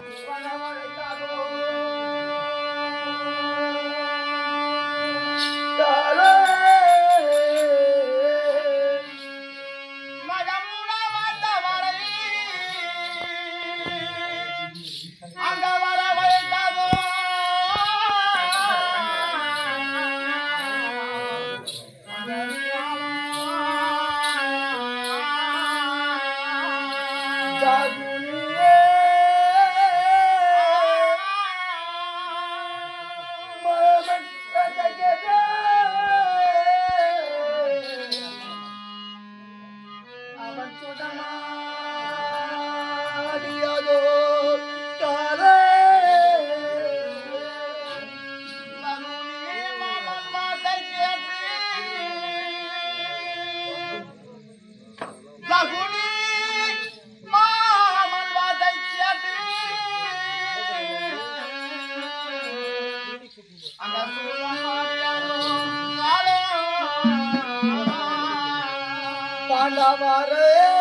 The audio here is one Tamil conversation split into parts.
Wow. பாண்டவரே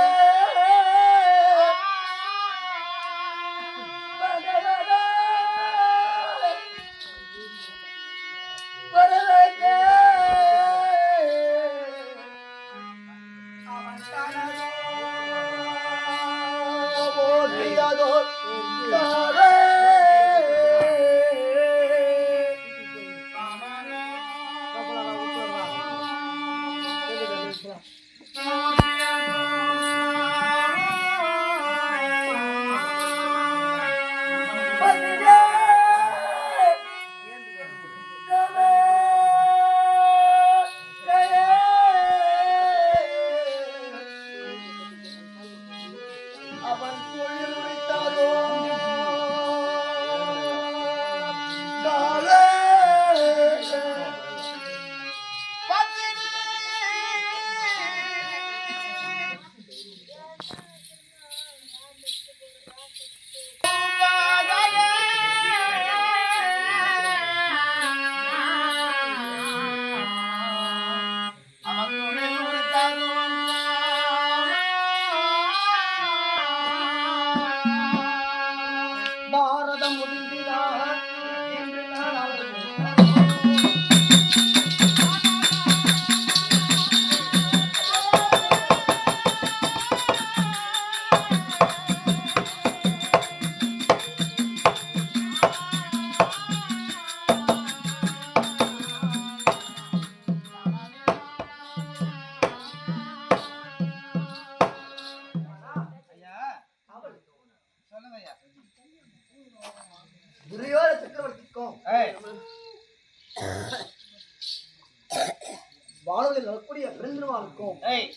பிறந்தவாளுக்கும்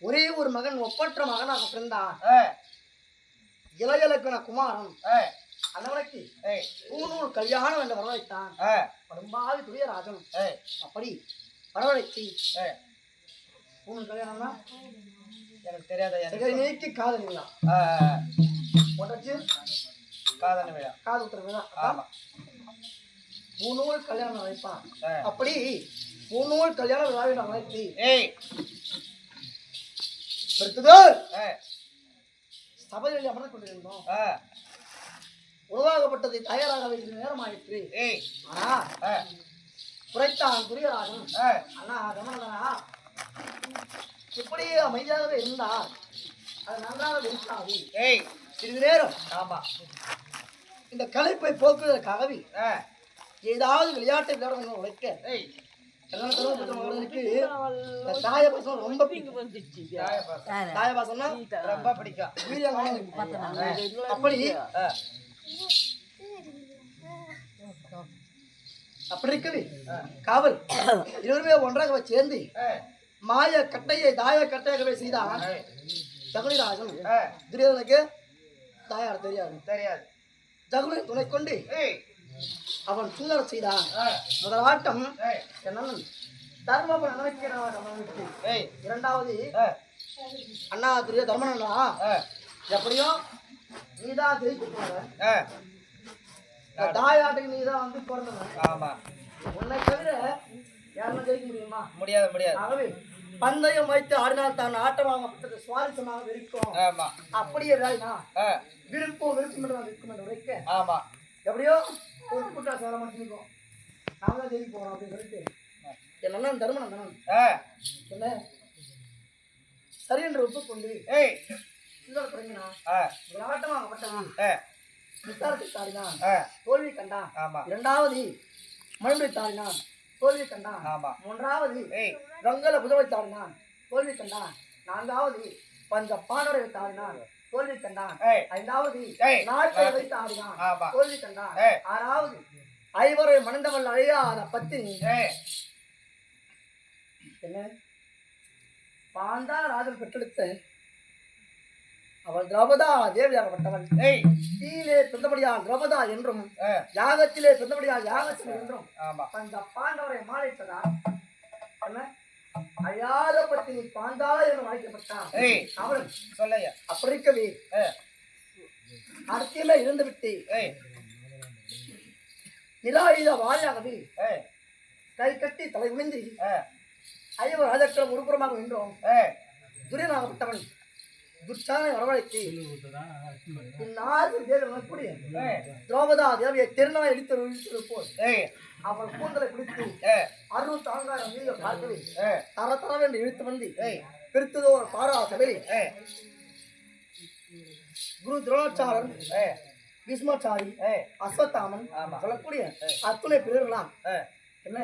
ஒரே ஒரு மகன் ஒப்பற்ற மகனாக பிறந்தான். இளையலக்கண குமாரன். அன்னவனுக்கு பூநூல் கல்யாணம் என்று வரவழைத்தான். படும்பாவி துரியராஜன். அப்படி வரவழைத்து பூநூல் கல்யாணம்னா? எனக்கு தெரியாத நீக்கி காதல் விழா. உடச்சு காதல் விழா. காது உத்தர விழா. ஆமா. பூநூல் கல்யாணம் வைப்பான். அப்படி பூநூல் கல்யாண விழாவை நான் ஏய். ஆ, சபையில் அமர்ந்து கொண்டிருந்தோம். உருவாகப்பட்டதை தயாராக வைக்கிற நேரம் ஆயிற்று. ஏய். ஆனா குறைத்தான் துரியராஜன் ஆ, அண்ணா கமலனா இப்படியே அமைதியாகவே இருந்தால் அது நன்றாக இருக்காது ஏய். சிறிது நேரம் ஆமா. இந்த களைப்பை போக்குவதற்காகவே ஏதாவது விளையாட்டை விளையாட வேண்டும் உழைக்க ஏய் எல்லாம் தருமபுத்திர மகனுக்கு இந்த தாய பாசம் ரொம்ப பிடிக்கும். தாய பாசம். தாய பாசம்னா ரொம்ப பிடிக்கும். அப்படி. அப்படி இருக்குது. காவல். இருவருமே ஒன்றாக சேர்ந்து. மாய கட்டையை தாய கட்டையாகவே செய்தான். ஜகுனிராஜன் ஆ. துரியோதனுக்கு தாயார் தெரியாது. தெரியாது. ஜகுனை துணை கொண்டு. அவன் சுந்தர செய்தான். முதலாட்டம். என்னன்னு தர்மபுரம் நினைக்கிறான் ஏய். இரண்டாவது. அண்ணா துரிய தர்மனண்ணா ஆ. எப்படியோ நீதான் ஆ. இந்த தாயாட்டுக்கு நீதான் வந்து பிறந்தவன் ஆமா உன்னை தவிர யாருமே ஜெயிக்க முடியுமா முடியாது முடியாது ஆகவே பந்தயம் வைத்து ஆடினால் தான் ஆட்டமாக சுவாரஸ்யமாக இருக்கும் ஆமா அப்படியே. விருப்பம் விருப்பம் இருக்கும் என்று உரைக்க ஆமா எப்படியோ ஒரு கூட்டா சேர மாட்டேங்கும் நாம தான் ஜெயிக்க அப்படின்னு சொல்லிட்டு. என் அண்ணன் தர்மனந்தனன் ஆ. என்ன சரி என்று ஒப்புக்கொண்டு ஏய். சுந்தர தொடங்கினா ஆ. விளையாட்டமாகப்பட்டவன் ஆ. விசாரத்தை தாடினான். தோல்வி கண்டான். ஆமா. இரண்டாவது மறுபடி தாடினான். தோல்வி கண்டான். ஆமா. மூன்றாவது ஏய். கங்கல புதவை தாடினான். தோல்வி கண்டான். நான்காவது பஞ்ச பாண்டரை தாடினான் தோல்வி கண்டான். ஐந்தாவது. நாட்டை வைத்து ஆடினான் தோல்வி கண்டான். ஆறாவது ஐவரை மணந்தவள் அழியாத பத்தினி. என்ன பாண்டா ராஜன் பெற்றெடுத்த அவள் திரௌபதா தேவியாகப்பட்டவள். தீயிலே பிறந்தபடியால் திரௌபதா என்றும். யாகத்திலே பிறந்தபடியால் யாகத்தில் என்றும் அந்த பாண்டவரை மாலைத்ததா என்ன அழியாத பத்தினி பாண்டாள என்று அழைக்கப்பட்டான். அவள் சொல்லையா அப்படி இருக்கவே ஆ. அரசியல இருந்து விட்டு ஏய். நிராயுத வாயாகவே. கை கட்டி தலை குனிந்து ஆ. ஐவர் ராஜாக்களும் ஒருபுறமாக நின்றோம். துரியனாகப்பட்டவன் துர்ச்சானை வரவழைத்து இந்நாடு தேவன் ஏய். திரௌபதா தேவியை திருநாள் எடுத்து போல். அவள் கூந்தலை பிடித்து. அருள் தாங்காரம் மீது பார்க்கவே. தர தரவென்று இழுத்து வந்து ஏய். பிரித்ததோ ஒரு பாரா சபையில். குரு துரோணாச்சாரன். பீஷ்மாச்சாரி. அஸ்வத்தாமன். சொல்லக்கூடிய அத்துணை பிரிவுகளாம் ஏய். என்ன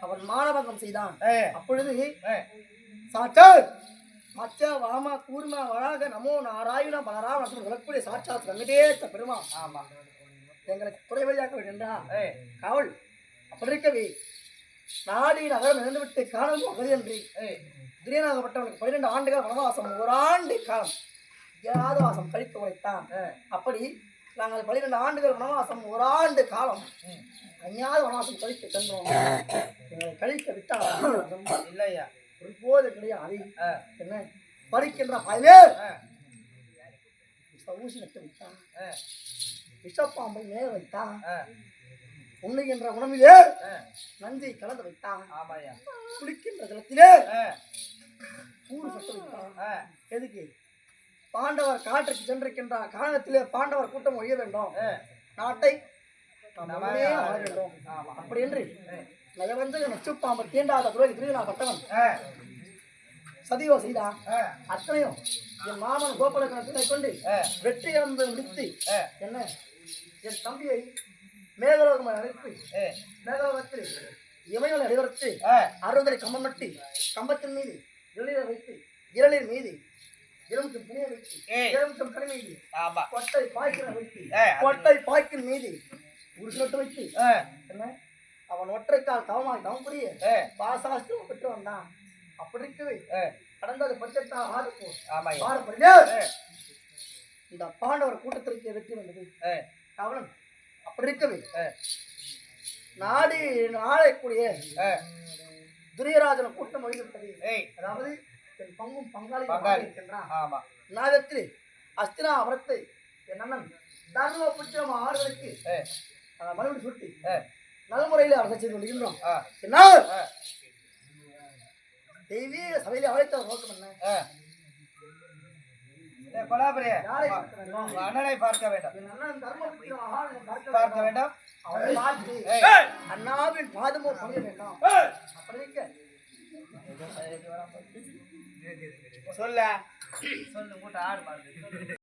அவன் மானபங்கம் செய்தான். அப்பொழுது ஏய். சாட்சாத் மச்ச வாம கூர்ம வராக நமோ நாராயண பலராம சொல்லக்கூடிய சாட்சாத் வெங்கடேச பெருமா ஆமா எங்களுக்கு குறைவழியாக்க வேண்டா ஏய். காவல் அப்படி இருக்கவே நாடி நகரம் இழந்துவிட்டு காலம் அகதி என்று ஏய். திடீர்னாகப்பட்டவனுக்கு பன்னிரெண்டு ஆண்டுகள் வனவாசம் ஓராண்டு காலம் ஏழாத வாசம் கழித்து உழைத்தான். அப்படி நாங்கள் பன்னிரெண்டு ஆண்டுகள் வனவாசம் ஓராண்டு காலம். அஞ்ஞாத வனவாசம் கழித்து சென்றோம் எங்களை கழிக்க விட்டால் இல்லையா ஒருபோது கிடையாது ஆ. என்ன படிக்கின்ற பயனே ஆ. ஊசி நட்டு விட்டான். விஷப்பாம்பை மேல வைத்தான் உண்ணுகின்ற உணவிலே ஆ. நஞ்சை கலந்து வைத்தான் குளிக்கின்ற ஜலத்திலே. கூடு சட்டு வைத்தான். எதுக்கு பாண்டவர் காற்றுக்கு சென்றிருக்கின்ற காலத்திலே பாண்டவர் கூட்டம் ஒழிய வேண்டும். நாட்டை. அப்படி என்று நயவந்து நச்சுப்பாம்பை தீண்டாத துறை திருநாப்பட்டவன் ஆ. சதிவோ செய்தான். அத்தனையும் என் மாமன் கோபாலகணத்தினை கொண்டு. வெற்றி இழந்து முடித்து. என்ன என் தம்பியை மேகலோகம் அழைத்து. மேகலோகத்தில் இமைகளை அடிவரத்து ஆ. அறுபதரை கம்பம் நட்டி கம்பத்தின் மீது இளநீரை வைத்து இளநீர் மீது எலுமிச்சம் புனிய வைத்து. எலுமிச்சம் கனி மீது ஆமா கொட்டை பாய்க்கிற வைத்து கொட்டை பாய்க்கின் மீது ஒரு சொட்டு வைத்து. என்ன அவன் ஒற்றைக்கால் தவமாய் தவம் புரிய. பாசாஸ்திரம் பெற்று வந்தான் அப்படி இருக்கவே. கடந்தது பட்சத்தா ஆறு ஏய். இந்த பாண்டவர் கூட்டத்திற்கு வெற்றி வந்தது ஏய். அப்படி இருக்கவே. நாடு நாளைக்கூடிய. துரியராஜன கூட்டம் வழிவிட்டது ஏய். அதாவது என் பங்கும் பங்காளி பங்காளி. ஆமா நாகத்தில் அஸ்தினாபுரத்தை என் அண்ணன் தர்ம புத்திரம் ஆறுவதற்கு. மறுபடி சுட்டி. நல்முறையில் அரசு செய்து கொள்கின்றோம். என்ன. தெய்வீக சபையில அழைத்த நோக்கம் என்ன ஆ. ஏய், கொலாபுரி யாரை வா. பார்க்க வேண்டும்? உங்க அண்ணனை பார்க்க வேண்டும். பார்க்க வேண்டும். அண்ணாவின் பாதமோ பணிய வேண்டாம். சொல்ல. சொல்லு மூட்டை ஆடு மாடு